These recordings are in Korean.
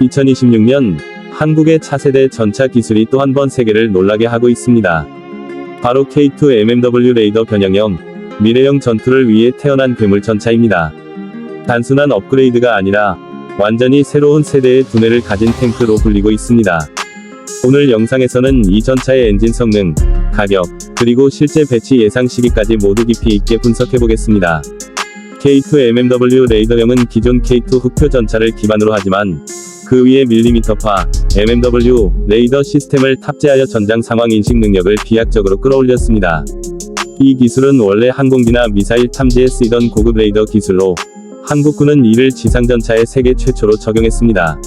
2026년 한국의 차세대 전차 기술이 또 한 번 세계를 놀라게 하고 있습니다. 바로 K2 MMW 레이더 변형형 미래형 전투를 위해 태어난 괴물 전차입니다. 단순한 업그레이드가 아니라 완전히 새로운 세대의 두뇌를 가진 탱크로 불리고 있습니다. 오늘 영상에서는 이 전차의 엔진 성능, 가격, 그리고 실제 배치 예상 시기까지 모두 깊이 있게 분석해 보겠습니다. K2 MMW 레이더형은 기존 K2 흑표 전차를 기반으로 하지만 그 위에 밀리미터파 MMW 레이더 시스템을 탑재하여 전장 상황 인식 능력을 비약적으로 끌어올렸습니다. 이 기술은 원래 항공기나 미사일 탐지에 쓰이던 고급 레이더 기술로 한국군은 이를 지상전차에 세계 최초로 적용했습니다.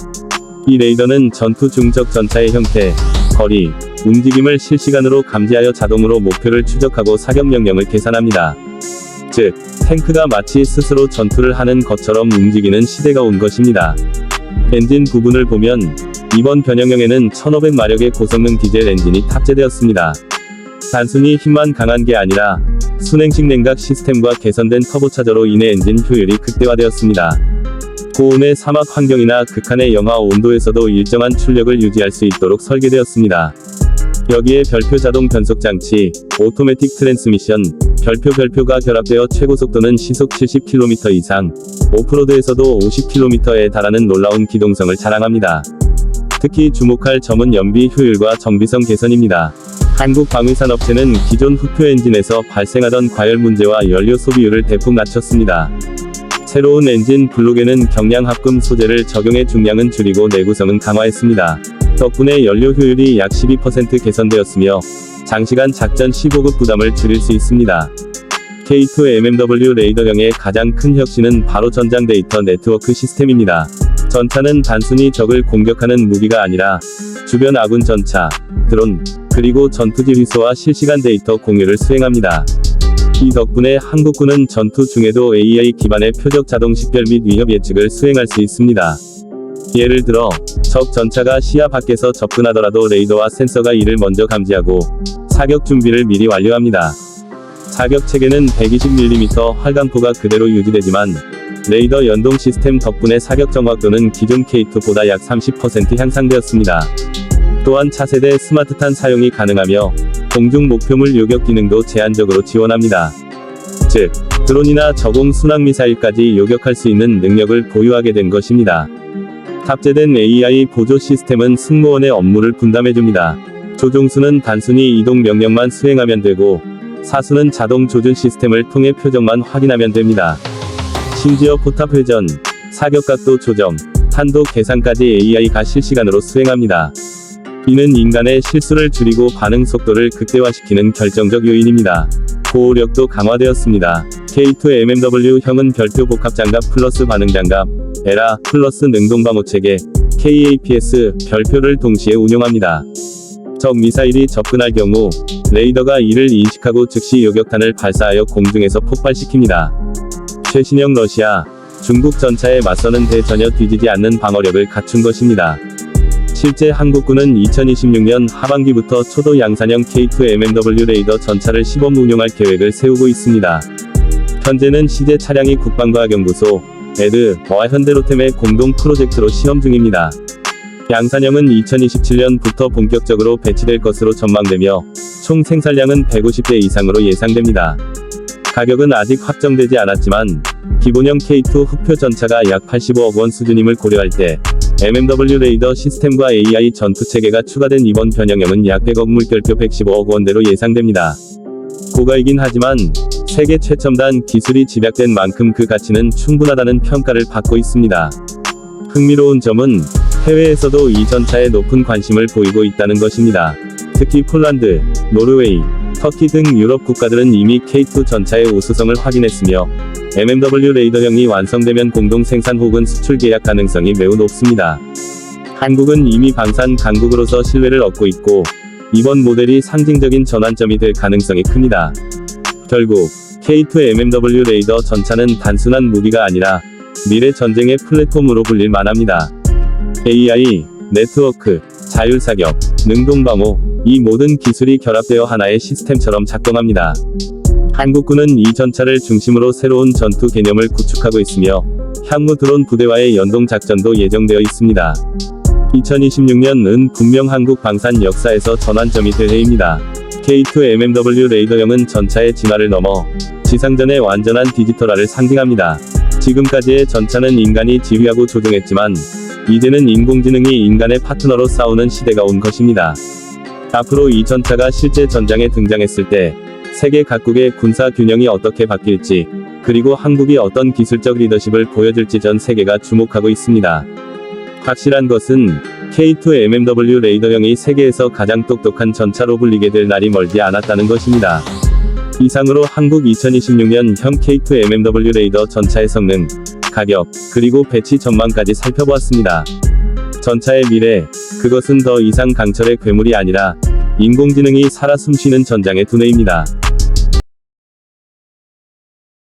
이 레이더는 전투 중적 전차의 형태, 거리, 움직임을 실시간으로 감지하여 자동으로 목표를 추적하고 사격 명령을 계산합니다. 즉, 탱크가 마치 스스로 전투를 하는 것처럼 움직이는 시대가 온 것입니다. 엔진 부분을 보면 이번 변형형에는 1500마력의 고성능 디젤 엔진이 탑재되었습니다. 단순히 힘만 강한 게 아니라 순행식 냉각 시스템과 개선된 터보차저로 인해 엔진 효율이 극대화되었습니다. 고온의 사막 환경이나 극한의 영하 온도에서도 일정한 출력을 유지할 수 있도록 설계되었습니다. 여기에 별표 자동 변속 장치, 오토매틱 트랜스미션, 별표 별표가 결합되어 최고 속도는 시속 70km 이상, 오프로드에서도 50km에 달하는 놀라운 기동성을 자랑합니다. 특히 주목할 점은 연비 효율과 정비성 개선입니다. 한국 방위산업체는 기존 흑표 엔진에서 발생하던 과열 문제와 연료 소비율을 대폭 낮췄습니다. 새로운 엔진 블록에는 경량 합금 소재를 적용해 중량은 줄이고 내구성은 강화했습니다. 덕분에 연료 효율이 약 12% 개선되었으며 장시간 작전 15급 부담을 줄일 수 있습니다. K2 MMW 레이더형의 가장 큰 혁신은 바로 전장 데이터 네트워크 시스템입니다. 전차는 단순히 적을 공격하는 무기가 아니라 주변 아군 전차, 드론, 그리고 전투지휘소와 실시간 데이터 공유를 수행합니다. 이 덕분에 한국군은 전투 중에도 AI 기반의 표적 자동 식별 및 위협 예측을 수행할 수 있습니다. 예를 들어, 적 전차가 시야 밖에서 접근하더라도 레이더와 센서가 이를 먼저 감지하고 사격 준비를 미리 완료합니다. 사격 체계는 120mm 활강포가 그대로 유지되지만 레이더 연동 시스템 덕분에 사격 정확도는 기존 K2보다 약 30% 향상되었습니다. 또한 차세대 스마트탄 사용이 가능하며 공중 목표물 요격 기능도 제한적으로 지원합니다. 즉, 드론이나 저공 순항 미사일까지 요격할 수 있는 능력을 보유하게 된 것입니다. 탑재된 AI 보조 시스템은 승무원의 업무를 분담해줍니다. 조종수는 단순히 이동 명령만 수행하면 되고, 사수는 자동 조준 시스템을 통해 표정만 확인하면 됩니다. 심지어 포탑 회전, 사격각도 조정, 탄도 계산까지 AI가 실시간으로 수행합니다. 이는 인간의 실수를 줄이고 반응 속도를 극대화시키는 결정적 요인입니다. 보호력도 강화되었습니다. K2 MMW형은 별표 복합 장갑 플러스 반응 장갑, 에라 플러스 능동 방호 체계, KAPS 별표를 동시에 운용합니다. 적 미사일이 접근할 경우 레이더가 이를 인식하고 즉시 요격탄을 발사하여 공중에서 폭발시킵니다. 최신형 러시아, 중국 전차에 맞서는 데 전혀 뒤지지 않는 방어력을 갖춘 것입니다. 실제 한국군은 2026년 하반기부터 초도 양산형 K2 MMW 레이더 전차를 시범 운용할 계획을 세우고 있습니다. 현재는 시제 차량이 국방과학연구소, 에드와 현대로템의 공동 프로젝트로 시험 중입니다. 양산형은 2027년부터 본격적으로 배치될 것으로 전망되며 총 생산량은 150대 이상으로 예상됩니다. 가격은 아직 확정되지 않았지만 기본형 K2 흑표 전차가 약 85억 원 수준임을 고려할 때 MMW 레이더 시스템과 AI 전투 체계가 추가된 이번 변형형은 약 100억 물결표 115억 원대로 예상됩니다. 고가이긴 하지만 세계 최첨단 기술이 집약된 만큼 그 가치는 충분하다는 평가를 받고 있습니다. 흥미로운 점은 해외에서도 이 전차에 높은 관심을 보이고 있다는 것입니다. 특히 폴란드, 노르웨이, 터키 등 유럽 국가들은 이미 K2 전차의 우수성을 확인했으며 MMW 레이더형이 완성되면 공동 생산 혹은 수출 계약 가능성이 매우 높습니다. 한국은 이미 방산 강국으로서 신뢰를 얻고 있고 이번 모델이 상징적인 전환점이 될 가능성이 큽니다. 결국 K2 MMW 레이더 전차는 단순한 무기가 아니라 미래 전쟁의 플랫폼으로 불릴 만합니다. AI, 네트워크, 자율사격, 능동방호, 이 모든 기술이 결합되어 하나의 시스템처럼 작동합니다. 한국군은 이 전차를 중심으로 새로운 전투 개념을 구축하고 있으며, 향후 드론 부대와의 연동 작전도 예정되어 있습니다. 2026년은 분명 한국 방산 역사에서 전환점이 될 해입니다. K2 MMW 레이더형은 전차의 진화를 넘어 지상전의 완전한 디지털화를 상징합니다. 지금까지의 전차는 인간이 지휘하고 조종했지만 이제는 인공지능이 인간의 파트너로 싸우는 시대가 온 것입니다. 앞으로 이 전차가 실제 전장에 등장했을 때 세계 각국의 군사 균형이 어떻게 바뀔지 그리고 한국이 어떤 기술적 리더십을 보여줄지 전 세계가 주목하고 있습니다. 확실한 것은 K2 MMW 레이더형이 세계에서 가장 똑똑한 전차로 불리게 될 날이 멀지 않았다는 것입니다. 이상으로 한국 2026년 형 K2 MMW 레이더 전차의 성능, 가격, 그리고 배치 전망까지 살펴보았습니다. 전차의 미래, 그것은 더 이상 강철의 괴물이 아니라 인공지능이 살아 숨쉬는 전장의 두뇌입니다.